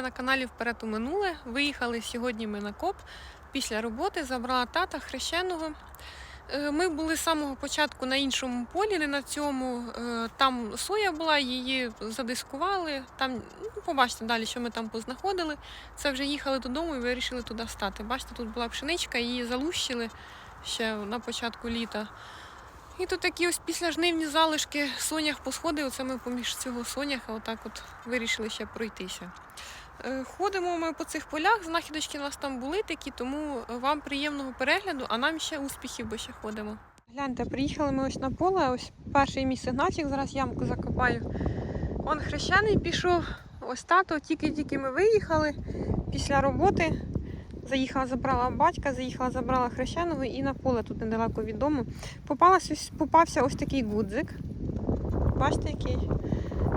ви на каналі Вперед у минуле. Виїхали сьогодні ми на коп. Після роботи забрала тата хрещеного. Е, Ми були з самого початку на іншому полі, не на цьому. Е, Там соя була, її задискували. Там, ну, побачите далі, що ми там познаходили. Це вже їхали додому і вирішили туди стати. Бачите, тут була пшеничка, її залущили ще на початку літа. І тут такі ось післяжнивні залишки сонях посходив. Оце ми поміж цього соняха отак от вирішили ще пройтися. Е, Ходимо ми по цих полях, знахідочки у нас там були такі, тому вам приємного перегляду, а нам ще успіхів, бо ще ходимо. Гляньте, приїхали ми ось на поле, ось перший мій сигнальчик, зараз ямку закопаю. Он хрещений пішов, ось тато, тільки-тільки ми виїхали після роботи. Заїхала, забрала батька, заїхала, забрала хрещеного і на поле тут недалеко від дому. Попалась ось, попався ось такий гудзик. Бачите, який?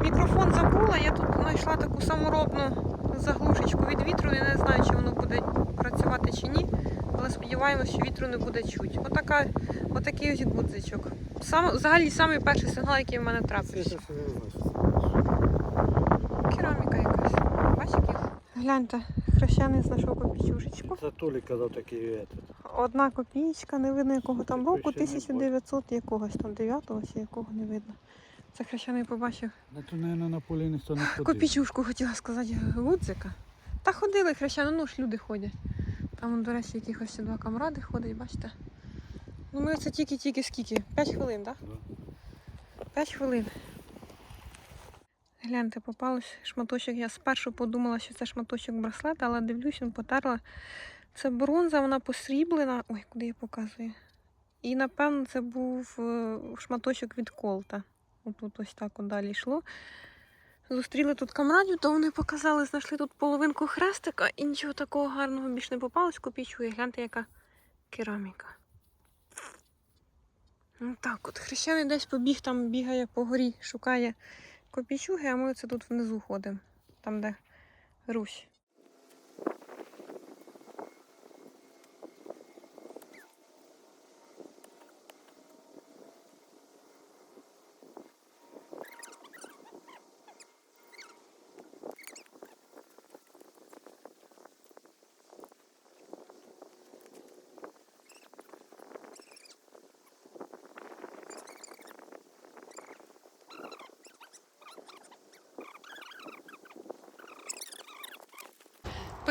Мікрофон забула, я тут знайшла таку саморобну заглушечку від вітру. Я не знаю, чи воно буде працювати чи ні, але сподіваємось, що вітру не буде чуть. Отака, отакий ось гудзичок. Сам, взагалі самий перший сигнал, який в мене трапився. Кераміка якась. Бачите? Гляньте, хрещений знайшов копійчушечку. Це Толі казав такий этот. Одна копійка, не видно якого там року, Ще не бачу. 1900 якогось там 9-го, чи якого не видно. Це хрещений побачив. На то, наверное, на полі ніхто не ходив. Копійчушку хотіла сказати, гудзика. Та ходили хрещани, ну ж люди ходять. Там, до речі, якихось два камради ходять, бачите. Ну ми це тільки-тільки скільки? 5 хвилин, так? Да. 5 хвилин. Гляньте, попалось шматочок. Я спершу подумала, що це шматочок браслета, але дивлюсь, він потерла. Це бронза, вона посріблена. Ой, куди я показую. І напевно це був е, шматочок від колта. Отут ось так от далі йшло. Зустріли тут камрадів, то вони показали, знайшли тут половинку хрестика і нічого такого гарного більш не попалось. Копійчує. Гляньте, яка кераміка. Ну так, от хрещений десь побіг, там бігає по горі, шукає копійчуги, а ми оце тут внизу ходимо, там де Русь.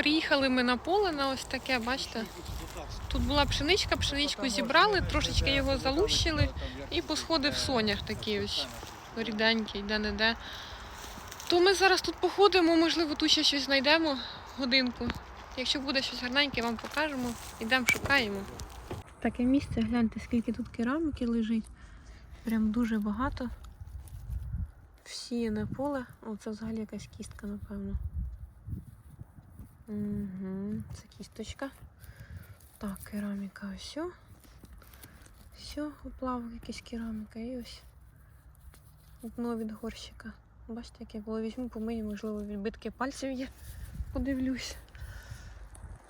Переїхали ми на поле на ось таке, бачите. Тут була пшеничка, пшеничку зібрали, трошечки його залущили і посходив сонях такий ось ріденький, де-не-де. То ми зараз тут походимо, можливо, тут ще щось знайдемо годинку. Якщо буде щось гарненьке, вам покажемо. Йдемо, шукаємо. Таке місце, гляньте, скільки тут кераміки лежить. Прям дуже багато. Всіяне поле. О, це взагалі якась кістка, напевно. Угу, це кісточка. Так, кераміка ось. Все, оплавок якийсь кераміка. І ось дно від горщика. Бачите, яке було візьму, помию, можливо, відбитки пальців є. Подивлюсь.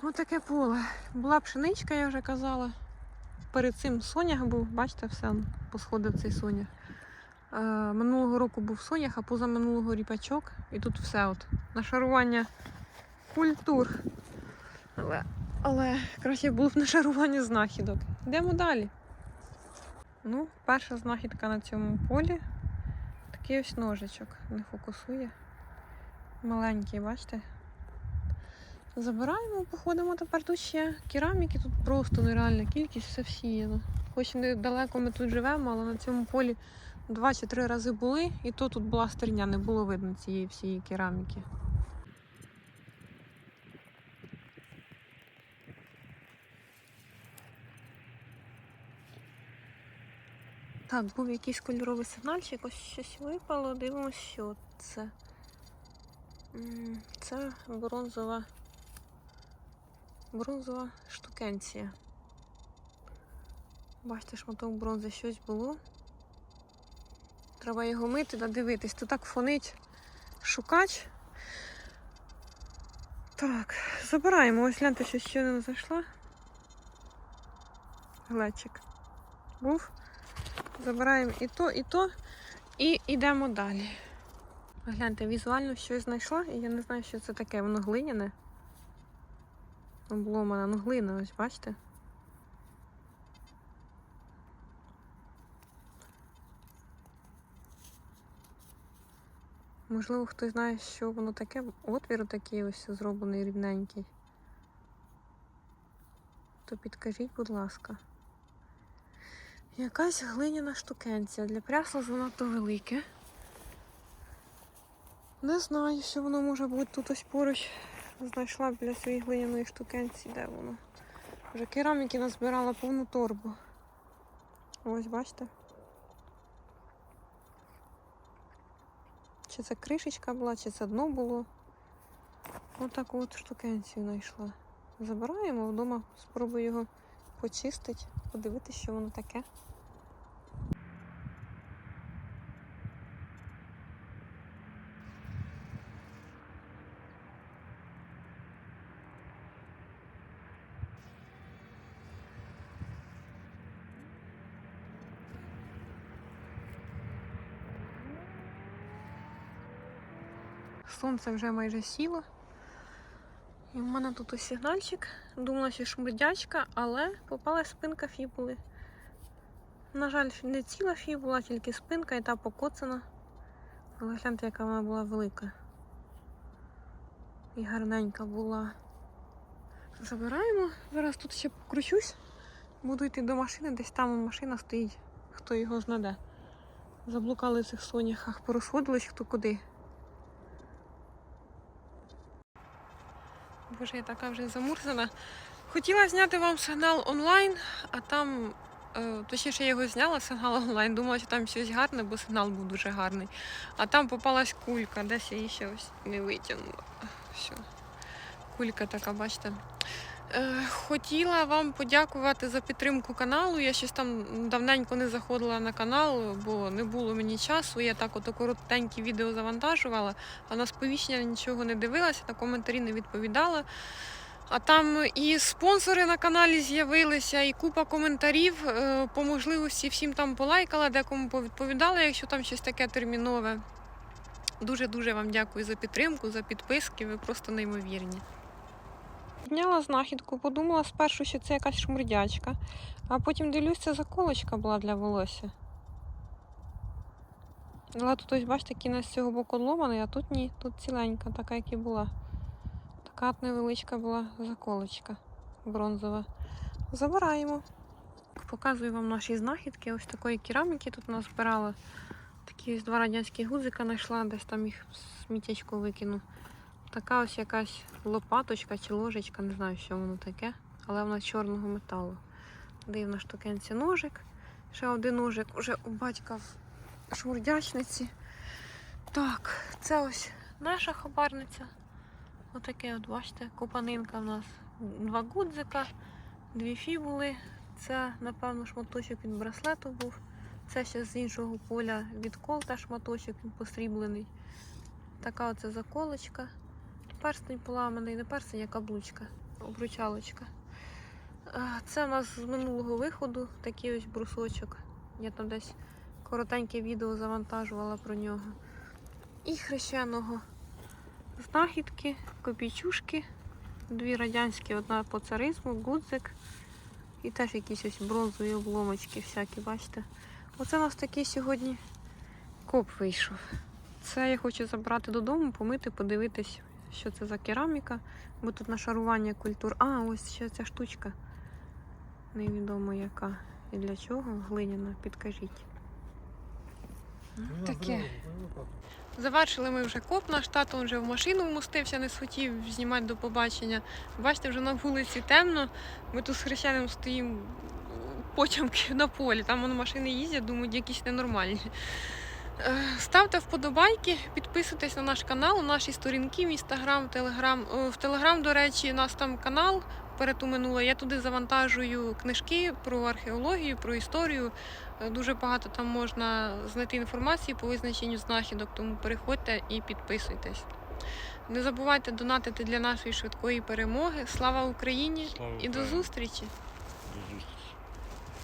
Ось таке поле. Була пшеничка, я вже казала. Перед цим сонях був, бачите, все посходив цей сонях. Е, минулого року був сонях, а позаминулого ріпачок. І тут все от. Нашарування культур. Але, але краще було б нашарування знахідок. Йдемо далі. Ну, перша знахідка на цьому полі. Такий ось ножичок. Не фокусує. Маленький, бачите? Забираємо, походимо тепер тут ще кераміки, тут просто нереальна кількість, все всіяно. Хоч недалеко ми тут живемо, але на цьому полі два чи три рази були, і то тут була стерня, не було видно цієї всієї кераміки. Так, був якийсь кольоровий сигнальчик, ось щось випало, дивимося, що це. Це бронзова, бронзова штукенція. Бачите, шматок бронзи щось було. Треба його мити та дивитись. Тут так фонить шукач. Так, забираємо. Ось гляньте, що ще не зайшла. Глечик. Був. Забираємо і то, і то, і йдемо далі. Гляньте, візуально щось знайшла, і я не знаю, що це таке. Воно глиняне. Обломана, ну глина, ось бачите? Можливо, хтось знає, що воно таке. Отвір такий ось зроблений рівненький. То підкажіть, будь ласка. Якась глиняна штукенція. Для прясла занадто велике. Не знаю, що воно може бути тут ось поруч. Знайшла біля своєї глиняної штукенції, де воно. Вже кераміки назбирала повну торбу. Ось, бачите? Чи це кришечка була, чи це дно було. Отаку от штукенцію знайшла. Забираємо вдома, спробую його почистити, подивитися, що воно таке. Сонце вже майже сіло. І в мене тут ось сигнальчик. Думала, що шмурдячка, але попала спинка фібули. На жаль, не ціла фібула, тільки спинка і та покоцана. Але гляньте, яка вона була велика. І гарненька була. Забираємо. Зараз тут ще покручусь. Буду йти до машини, десь там машина стоїть, хто його знаде. Заблукали в цих соняхах, порозходились хто куди. Боже, я така вже замурзана. Хотіла зняти вам сигнал онлайн, а там, е, точніше, я його зняла, сигнал онлайн. Думала, що там щось гарне, бо сигнал був дуже гарний. А там попалась кулька, десь я її ще ось не витягнула. Все. Кулька така, бачите. Е, Хотіла вам подякувати за підтримку каналу. Я щось там давненько не заходила на канал, бо не було мені часу. Я так ото коротенькі відео завантажувала, а на сповіщення нічого не дивилася, на коментарі не відповідала. А там і спонсори на каналі з'явилися, і купа коментарів. Е, По можливості всім там полайкала, декому повідповідала, якщо там щось таке термінове. Дуже-дуже вам дякую за підтримку, за підписки. Ви просто неймовірні. Підняла знахідку, подумала спершу, що це якась шмурдячка, а потім дивлюсь, це заколочка була для волосся. Але тут ось, бачите, кінець з цього боку ломаний, а тут ні, тут ціленька, така, як і була. Така невеличка була заколочка бронзова. Забираємо. Показую вам наші знахідки. Ось такої кераміки тут нас збирала. Такі ось два радянські гудзика знайшла, десь там їх в сміттячку викину. Така ось якась лопаточка чи ложечка, не знаю, що воно таке, але вона з чорного металу. Дивна штукенця ножик. Ще один ножик уже у батька в шмурдячниці. Так, це ось наша хабарниця. Отаке, от, бачите, купанинка в нас. Два гудзика, дві фібули. Це, напевно, шматочок від браслету був. Це ще з іншого поля від колта шматочок, він посріблений. Така оце заколочка. Перстень поламаний, не перстень, а каблучка, обручалочка. Це у нас з минулого виходу такий ось брусочок. Я там десь коротеньке відео завантажувала про нього. І хрещеного знахідки, копійчушки, дві радянські, одна по царизму, гудзик. І теж якісь ось бронзові обломочки всякі, бачите. Оце у нас такий сьогодні коп вийшов. Це я хочу забрати додому, помити, подивитись, що це за кераміка, бо тут нашарування культур. А, ось ще ця штучка. Невідомо яка і для чого. Глиняна, підкажіть. Ну, Таке. Завершили ми вже коп, наш тато вже в машину вмостився, не схотів знімати до побачення. Бачите, вже на вулиці темно. Ми тут з хрещеним стоїмо потямки на полі. Там воно машини їздять, думають, якісь ненормальні. Е, Ставте вподобайки, підписуйтесь на наш канал, на наші сторінки в інстаграм, телеграм. В телеграм, до речі, у нас там канал перед. Я туди завантажую книжки про археологію, про історію. Е, Дуже багато там можна знайти інформації по визначенню знахідок, тому переходьте і підписуйтесь. Не забувайте донатити для нашої швидкої перемоги. Слава Україні Слава і до зустрічі! До зустрічі.